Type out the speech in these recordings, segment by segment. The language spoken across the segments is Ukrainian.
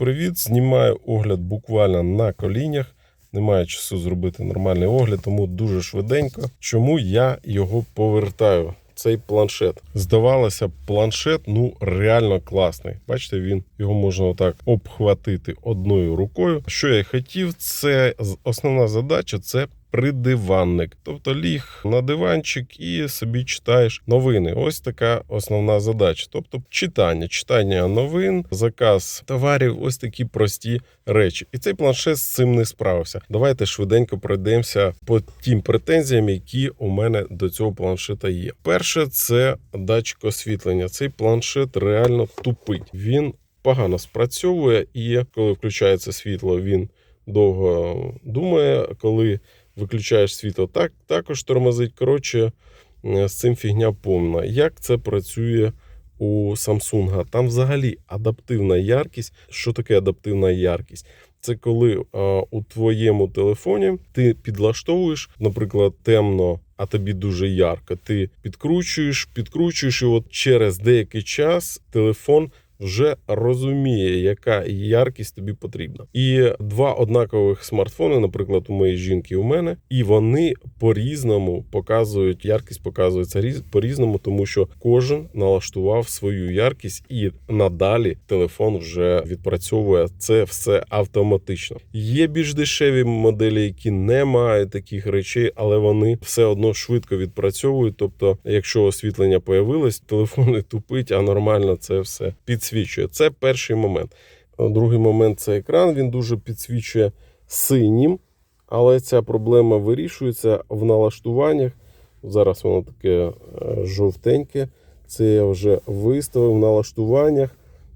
привіт! Знімаю огляд буквально на колінях. Немає часу зробити нормальний огляд, тому дуже швиденько. Чому я його повертаю? Цей планшет. Здавалося, планшет ну реально класний. Бачите, він його можна отак обхватити одною рукою. Що я хотів, це основна задача це придиванник. Тобто ліг на диванчик і собі читаєш новини. Ось така основна задача. Тобто читання, читання новин, заказ товарів, ось такі прості речі. І цей планшет з цим не справився. Давайте швиденько пройдемося по тим претензіям, які у мене до цього планшета є. Перше, це датчик освітлення. Цей планшет реально тупить. Він погано спрацьовує, і коли включається світло, він довго думає. Коли виключаєш світло, так також тормозить. Коротше, е, з цим фігня повна. Як це працює у Samsung? Там взагалі адаптивна яркість. Що таке адаптивна яркість? Це коли а, у твоєму телефоні ти підлаштовуєш, наприклад, темно, а тобі дуже ярко. Ти підкручуєш, підкручуєш, і от через деякий час телефон вже розуміє, яка яркість тобі потрібна. І два однакових смартфони, наприклад, у моєї жінки у мене, і вони по-різному показують яркість, показується різ- по-різному, тому що кожен налаштував свою яркість, і надалі телефон вже відпрацьовує це все автоматично. Є більш дешеві моделі, які не мають таких речей, але вони все одно швидко відпрацьовують. Тобто, якщо освітлення появилось, телефон не тупить, а нормально це все підсвічує. Це перший момент. Другий момент це екран. Він дуже підсвічує синім, але ця проблема вирішується в налаштуваннях. Зараз воно таке е, жовтеньке. Це я вже виставив в налаштуваннях.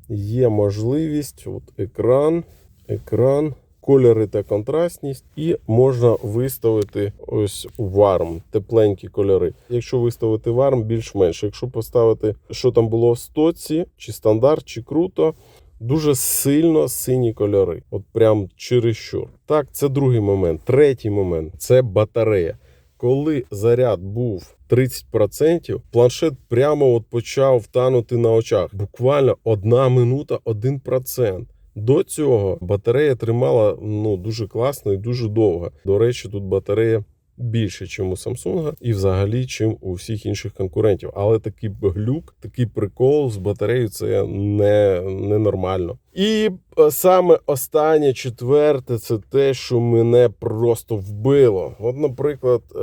Є можливість, от екран, екран, кольори та контрастність, і можна виставити ось варм, тепленькі кольори. Якщо виставити варм, більш-менш. Якщо поставити, що там було в стоці, чи стандарт, чи круто, дуже сильно сині кольори. От прям чересчур. Так, це другий момент. Третій момент це батарея. Коли заряд був 30%, планшет прямо от почав танути на очах. Буквально одна минута, 1%. До цього батарея тримала ну дуже класно і дуже довго. До речі, тут батарея більше, ніж у Samsung, і взагалі, чим у всіх інших конкурентів. Але такий глюк, такий прикол з батареєю це не, ненормально. І е, саме останнє четверте, це те, що мене просто вбило. От, наприклад, е,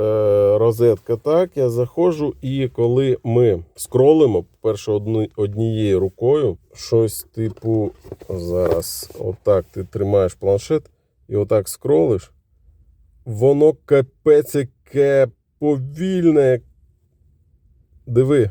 розетка так, я заходжу, і коли ми скролимо, по-перше, однією рукою, щось типу зараз, отак ти тримаєш планшет і отак скролиш, воно капець яке повільне. Диви.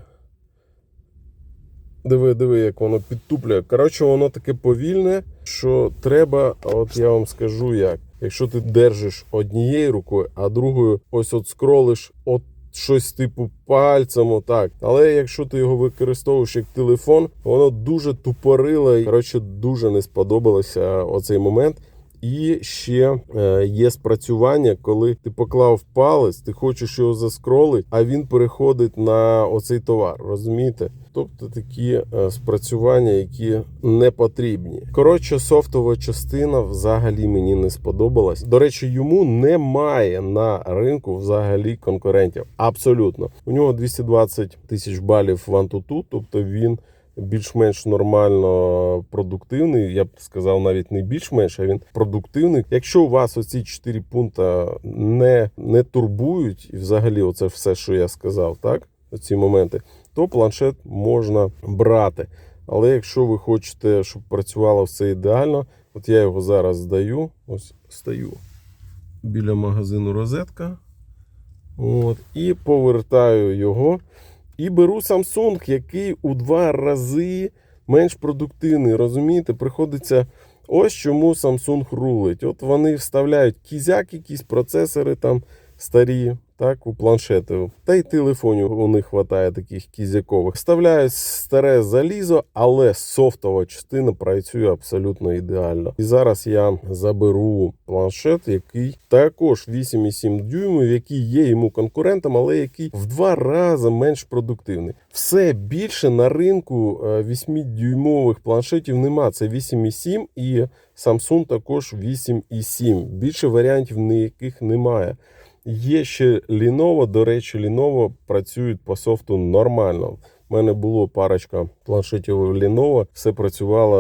Диви, диви, як воно підтуплює. Коротше, воно таке повільне, що треба, от я вам скажу як. Якщо ти держиш однією рукою, а другою ось от скролиш от щось типу пальцем, отак. Але якщо ти його використовуєш як телефон, воно дуже тупорило. і, Коротше, дуже не сподобалося оцей момент. І ще е, є спрацювання, коли ти поклав палець, ти хочеш його заскролити, а він переходить на оцей товар. Розумієте? Тобто такі е, спрацювання, які не потрібні. Коротше, софтова частина взагалі мені не сподобалась. До речі, йому немає на ринку взагалі конкурентів. Абсолютно. У нього 220 тисяч балів в Antutu, тобто він більш-менш нормально продуктивний. Я б сказав, навіть не більш-менш, а він продуктивний. Якщо у вас оці 4 пункти не, не турбують, і взагалі, оце все, що я сказав, так, ці моменти, то планшет можна брати. Але якщо ви хочете, щоб працювало все ідеально, от я його зараз здаю, ось стою біля магазину розетка. От, і повертаю його. І беру Samsung, який у два рази менш продуктивний. Розумієте, приходиться. Ось чому Samsung рулить. От вони вставляють кізяк, якісь процесори там старі. Так, у планшети. Та й телефонів у них вистачає таких кізякових. Вставляють старе залізо, але софтова частина працює абсолютно ідеально. І зараз я заберу планшет, який також 8,7 дюймів, який є йому конкурентом, але який в два рази менш продуктивний. Все більше на ринку 8-дюймових планшетів нема. Це 8,7 і Samsung також 8,7. Більше варіантів ніяких немає. Є ще Lenovo, до речі, Lenovo працюють по софту нормально. У мене було парочка планшетів Lenovo, все працювало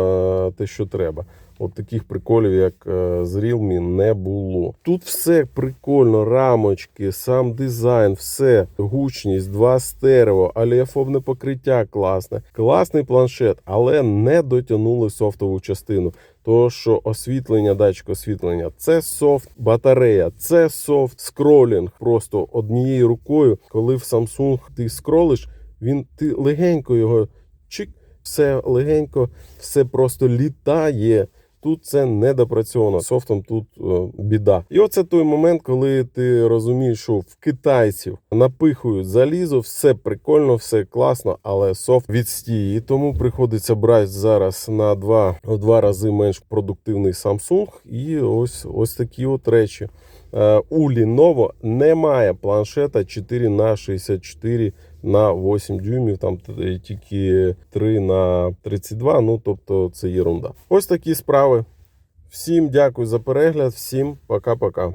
е, те, що треба. От таких приколів, як е, з Realme, не було. Тут все прикольно, рамочки, сам дизайн, все, гучність, два стерео, аліафобне покриття класне. Класний планшет, але не дотягнули софтову частину. То, що освітлення, датчик освітлення, це софт, батарея, це софт, скролінг. Просто однією рукою, коли в Samsung ти скролиш, він ти легенько його чик, все легенько, все просто літає. Тут це не допрацьовано. Софтом тут е, біда. І оце той момент, коли ти розумієш, що в китайців напихують залізо, все прикольно, все класно, але софт відстій. І тому приходиться брати зараз на два, в два рази менш продуктивний Samsung. І ось ось такі от речі. Е, У Lenovo немає планшета 4 на 64 на 8 дюймів, там тільки 3 на 32, ну тобто це єрунда. Ось такі справи. Всім дякую за перегляд, всім пока-пока.